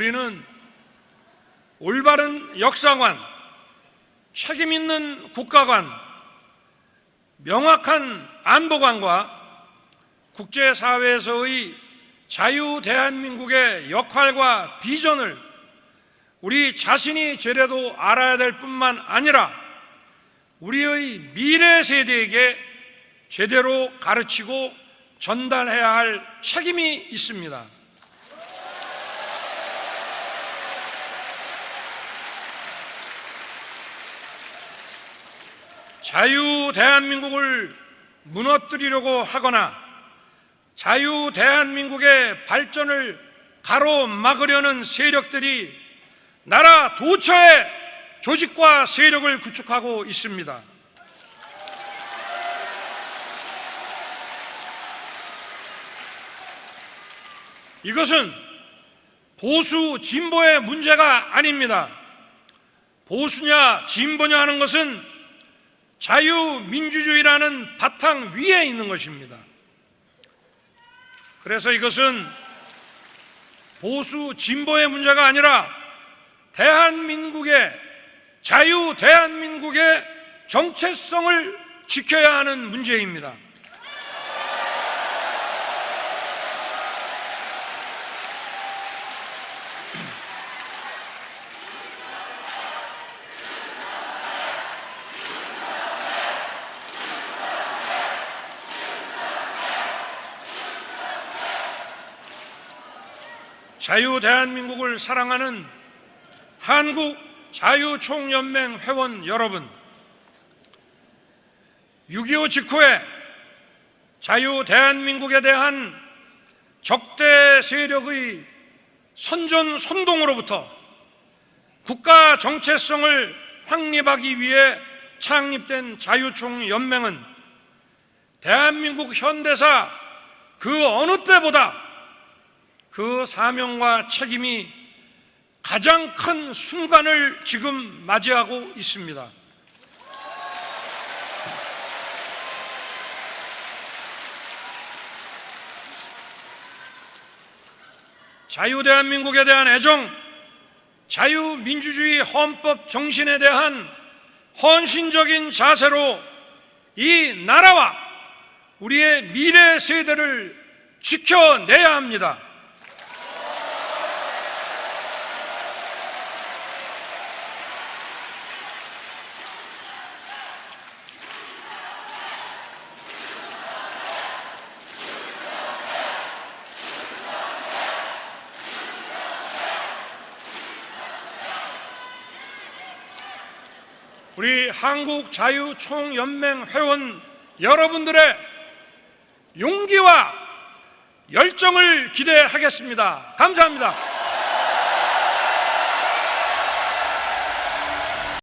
우리는 올바른 역사관, 책임 있는 국가관, 명확한 안보관과 국제사회에서의 자유 대한민국의 역할과 비전을 우리 자신이 제대로 알아야 될 뿐만 아니라 우리의 미래 세대에게 제대로 가르치고 전달해야 할 책임이 있습니다. 자유 대한민국을 무너뜨리려고 하거나 자유 대한민국의 발전을 가로막으려는 세력들이 나라 도처에 조직과 세력을 구축하고 있습니다. 이것은 보수 진보의 문제가 아닙니다. 보수냐 진보냐 하는 것은 자유민주주의라는 바탕 위에 있는 것입니다. 그래서 이것은 보수 진보의 문제가 아니라 대한민국의 자유 대한민국의 정체성을 지켜야 하는 문제입니다. 자유 대한민국을 사랑하는 한국 자유총연맹 회원 여러분, 6.25 직후에 자유 대한민국에 대한 적대 세력의 선전 선동으로부터 국가 정체성을 확립하기 위해 창립된 자유총연맹은 대한민국 현대사 그 어느 때보다 그 사명과 책임이 가장 큰 순간을 지금 맞이하고 있습니다. 자유대한민국에 대한 애정, 자유민주주의 헌법 정신에 대한 헌신적인 자세로 이 나라와 우리의 미래 세대를 지켜내야 합니다. 우리 한국 자유 총연맹 회원 여러분들의 용기와 열정을 기대하겠습니다. 감사합니다.